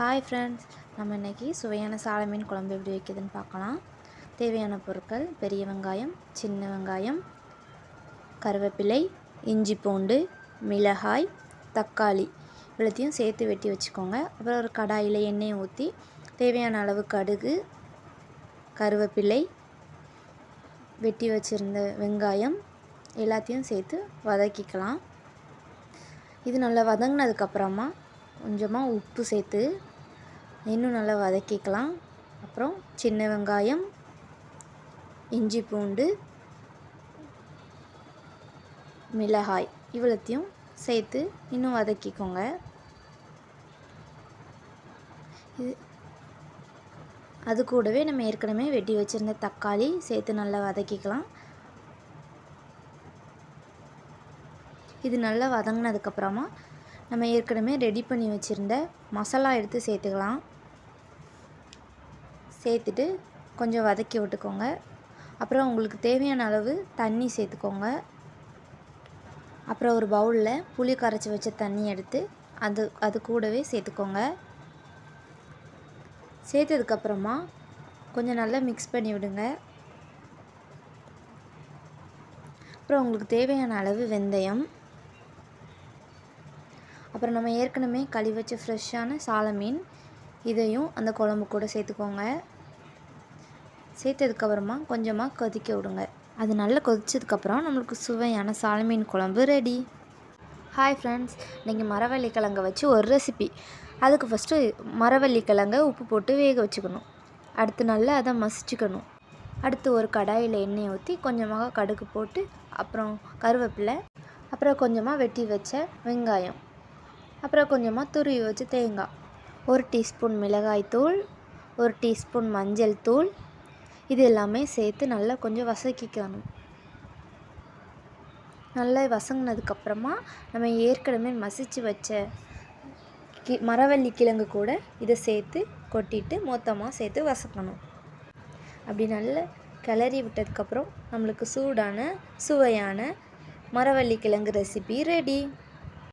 Hi friends நம்ம இன்றைக்கி சுவையான சால மீன் குழம்பு எப்படி வைக்கிதுன்னு பார்க்கலாம். தேவையான பொருட்கள் பெரிய வெங்காயம் சின்ன வெங்காயம் கருவேப்பிலை இஞ்சி பூண்டு மிளகாய் தக்காளி இவ்வளோத்தையும் சேர்த்து வெட்டி வச்சுக்கோங்க. அப்புறம் ஒரு கடாயில் எண்ணெயை ஊற்றி தேவையான அளவு கடுகு கருவேப்பிலை வெட்டி வச்சுருந்த வெங்காயம் எல்லாத்தையும் சேர்த்து வதக்கிக்கலாம். இது நல்லா வதங்கினதுக்கப்புறமா கொஞ்சமாக உப்பு சேர்த்து இன்னும் நல்லா வதக்கிக்கலாம். அப்புறம் சின்ன வெங்காயம் இஞ்சி பூண்டு மிளகாய் இவ்வளோத்தையும் சேர்த்து இன்னும் வதக்கிக்கோங்க. இது அது கூடவே நம்ம ஏற்கனவே வெட்டி வச்சுருந்த தக்காளி சேர்த்து நல்லா வதக்கிக்கலாம். இது நல்லா வதங்கினதுக்கப்புறமா நம்ம ஏற்கனவே ரெடி பண்ணி வச்சுருந்த மசாலா எடுத்து சேர்த்துக்கலாம். சேர்த்துட்டு கொஞ்சம் வதக்கி விட்டுக்கோங்க. அப்புறம் உங்களுக்கு தேவையான அளவு தண்ணி சேர்த்துக்கோங்க. அப்புறம் ஒரு பவுலில் புளி கரைச்சி வச்ச தண்ணி எடுத்து அது அது கூடவே சேர்த்துக்கோங்க. சேர்த்ததுக்கப்புறமா கொஞ்சம் நல்லா மிக்ஸ் பண்ணி விடுங்க. அப்புறம் உங்களுக்கு தேவையான அளவு வெந்தயம். அப்புறம் நம்ம ஏற்கனவே கழுவி வச்ச ஃப்ரெஷ்ஷான சால மீன் இதையும் அந்த குழம்பு கூட சேர்த்துக்கோங்க. சேர்த்ததுக்கப்புறமா கொஞ்சமாக கொதிக்க விடுங்க. அது நல்லா கொதிச்சதுக்கப்புறம் நம்மளுக்கு சுவையான சால மீன் குழம்பு ரெடி ஹாய் ஃப்ரெண்ட்ஸ் நீங்கள் மரவள்ளி கிழங்க வச்சு ஒரு ரெசிபி அதுக்கு ஃபஸ்ட்டு மரவள்ளி கிழங்க உப்பு போட்டு வேக வச்சுக்கணும். அடுத்து நல்லா அதை மசிச்சுக்கணும். அடுத்து ஒரு கடாயில் எண்ணெய் ஊற்றி கொஞ்சமாக கடுகு போட்டு அப்புறம் கருவேப்பிலை அப்புறம் கொஞ்சமாக வெட்டி வச்ச வெங்காயம். அப்புறம் கொஞ்சமாக துருவி வச்சு தேங்காய். ஒரு டீஸ்பூன் மிளகாய் தூள் ஒரு டீஸ்பூன் மஞ்சள் தூள். இது எல்லாமே சேர்த்து நல்லா கொஞ்சம் வசக்கிக்கணும். நல்லா வசங்கினதுக்கப்புறமா நம்ம ஏற்கனவே மசித்து வச்ச கி மரவள்ளி கிழங்கு கூட இதை சேர்த்து கொட்டிட்டு மொத்தமாக சேர்த்து வசக்கணும். அப்படி நல்லா கிளறி விட்டதுக்கப்புறம் நம்மளுக்கு சூடான சுவையான மரவள்ளி கிழங்கு ரெசிபி ரெடி